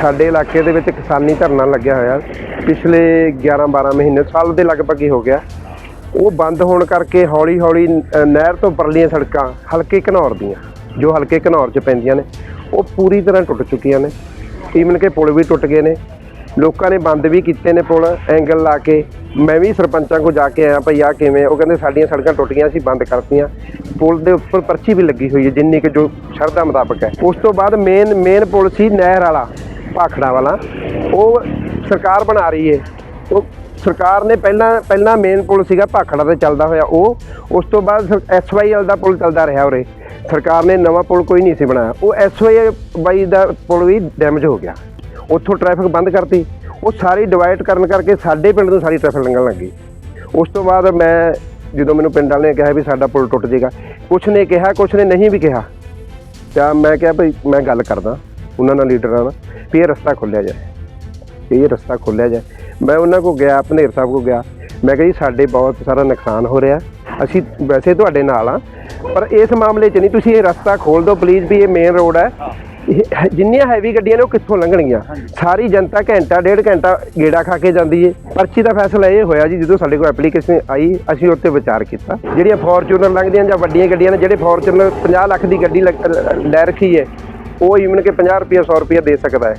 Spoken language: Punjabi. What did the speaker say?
ਸਾਡੇ ਇਲਾਕੇ ਦੇ ਵਿੱਚ ਕਿਸਾਨੀ ਧਰਨਾ ਲੱਗਿਆ ਹੋਇਆ। ਪਿਛਲੇ 11-12 ਮਹੀਨੇ, ਸਾਲ ਦੇ ਲਗਭਗ ਹੀ ਹੋ ਗਿਆ। ਉਹ ਬੰਦ ਹੋਣ ਕਰਕੇ ਹੌਲੀ-ਹੌਲੀ ਨਹਿਰ ਤੋਂ ਪਰਲੀਆਂ ਸੜਕਾਂ ਹਲਕੇ ਘਨੌਰ ਦੀਆਂ, ਜੋ ਹਲਕੇ ਘਨੌਰ 'ਚ ਪੈਂਦੀਆਂ ਨੇ, ਉਹ ਪੂਰੀ ਤਰ੍ਹਾਂ ਟੁੱਟ ਚੁੱਕੀਆਂ ਨੇ। ਈਵਨ ਕਿ ਪੁਲ ਵੀ ਟੁੱਟ ਗਏ ਨੇ। ਲੋਕਾਂ ਨੇ ਬੰਦ ਵੀ ਕੀਤੇ ਨੇ ਪੁਲ, ਐਂਗਲ ਲਾ ਕੇ। ਮੈਂ ਵੀ ਸਰਪੰਚਾਂ ਕੋ ਜਾ ਕੇ ਆਇਆ, ਭਈ ਆ ਕਿਵੇਂ ਉਹ ਕਹਿੰਦੇ ਸਾਡੀਆਂ ਸੜਕਾਂ ਟੁੱਟ ਗਈਆਂ ਸੀ ਬੰਦ ਕਰਤੀਆਂ। ਪੁਲ ਦੇ ਉੱਪਰ ਪਰਚੀ ਵੀ ਲੱਗੀ ਹੋਈ ਹੈ, ਜਿੰਨੀ ਕਿ ਜੋ ਸ਼ਰਧਾ ਮੁਤਾਬਕ ਹੈ। ਉਸ ਤੋਂ ਬਾਅਦ ਮੇਨ ਮੇਨ ਪੁਲ ਸੀ ਨਹਿਰ ਵਾਲਾ। ਭਾਖੜਾ ਵਾਲਾ, ਉਹ ਸਰਕਾਰ ਬਣਾ ਰਹੀ ਹੈ। ਉਹ ਸਰਕਾਰ ਨੇ ਪਹਿਲਾਂ ਪਹਿਲਾਂ ਮੇਨ ਪੁਲ ਸੀਗਾ ਭਾਖੜਾ ਤੇ ਚੱਲਦਾ ਹੋਇਆ ਉਹ। ਉਸ ਤੋਂ ਬਾਅਦ ਐਸਵਾਈਐਲ ਦਾ ਪੁਲ ਚੱਲਦਾ ਰਿਹਾ ਉਰੇ। ਸਰਕਾਰ ਨੇ ਨਵਾਂ ਪੁਲ ਕੋਈ ਨਹੀਂ ਸੀ ਬਣਾਇਆ। ਉਹ ਐਸਵਾਈ ਦਾ ਪੁਲ ਵੀ ਡੈਮੇਜ ਹੋ ਗਿਆ। ਉੱਥੋਂ ਟ੍ਰੈਫਿਕ ਬੰਦ ਕਰਤੀ। ਉਹ ਸਾਰੀ ਡਿਵਾਈਡ ਕਰਨ ਕਰਕੇ ਸਾਡੇ ਪਿੰਡ ਤੋਂ ਸਾਰੀ ਟ੍ਰੈਫਿਕ ਲੰਘਣ ਲੱਗੀ ਉਸ ਤੋਂ ਬਾਅਦ ਮੈਂ ਜਦੋਂ ਮੈਨੂੰ ਪਿੰਡ ਵਾਲਿਆਂ ਨੇ ਕਿਹਾ ਵੀ ਸਾਡਾ ਪੁਲ ਟੁੱਟ ਜਾਏਗਾ ਕੁਛ ਨੇ ਕਿਹਾ, ਕੁਛ ਨੇ ਨਹੀਂ ਵੀ ਕਿਹਾ। ਤਾਂ ਮੈਂ ਕਿਹਾ ਭਈ ਮੈਂ ਗੱਲ ਕਰਦਾ। ਉਹਨਾਂ ਨਾਲ ਲੀਡਰਾਂ ਨਾਲ ਵੀ ਇਹ ਰਸਤਾ ਖੋਲ੍ਹਿਆ ਜਾਏ। ਇਹ ਰਸਤਾ ਖੋਲ੍ਹਿਆ ਜਾਏ। ਮੈਂ ਉਹਨਾਂ ਕੋ ਗਿਆ ਭਨੇਰ ਸਾਹਿਬ ਕੋ ਗਿਆ। ਮੈਂ ਕਿਹਾ ਜੀ, ਸਾਡੇ ਬਹੁਤ ਸਾਰਾ ਨੁਕਸਾਨ ਹੋ ਰਿਹਾ। ਅਸੀਂ ਵੈਸੇ ਤੁਹਾਡੇ ਨਾਲ ਆ ਪਰ ਇਸ ਮਾਮਲੇ 'ਚ ਨਹੀਂ, ਤੁਸੀਂ ਇਹ ਰਸਤਾ ਖੋਲ ਦਿਓ ਪਲੀਜ਼ ਵੀ ਇਹ ਮੇਨ ਰੋਡ ਹੈ। ਜਿੰਨੀਆਂ ਹੈਵੀ ਗੱਡੀਆਂ ਨੇ, ਉਹ ਕਿੱਥੋਂ ਲੰਘਣਗੀਆਂ? ਸਾਰੀ ਜਨਤਾ ਘੰਟਾ, ਡੇਢ ਘੰਟਾ ਗੇੜਾ ਖਾ ਕੇ ਜਾਂਦੀ ਏ। ਪਰਚੀ ਦਾ ਫੈਸਲਾ ਇਹ ਹੋਇਆ ਜੀ, ਜਦੋਂ ਸਾਡੇ ਕੋਲ ਐਪਲੀਕੇਸ਼ਨ ਆਈ, ਅਸੀਂ ਉੱਤੇ ਵਿਚਾਰ ਕੀਤਾ। ਜਿਹੜੀਆਂ ਫੋਰਚੂਨਰ ਲੰਘਦੀਆਂ ਜਾਂ ਵੱਡੀਆਂ ਗੱਡੀਆਂ ਨੇ, ਜਿਹੜੇ ਫੋਰਚੂਨਰ 50 ਲੱਖ ਦੀ ਗੱਡੀ ਲੈ ਰੱਖੀ ਏ ਉਹ ਈਵਨ ਕਿ 50 ਰੁਪਏ 100 ਰੁਪਏ ਦੇ ਸਕਦਾ ਹੈ।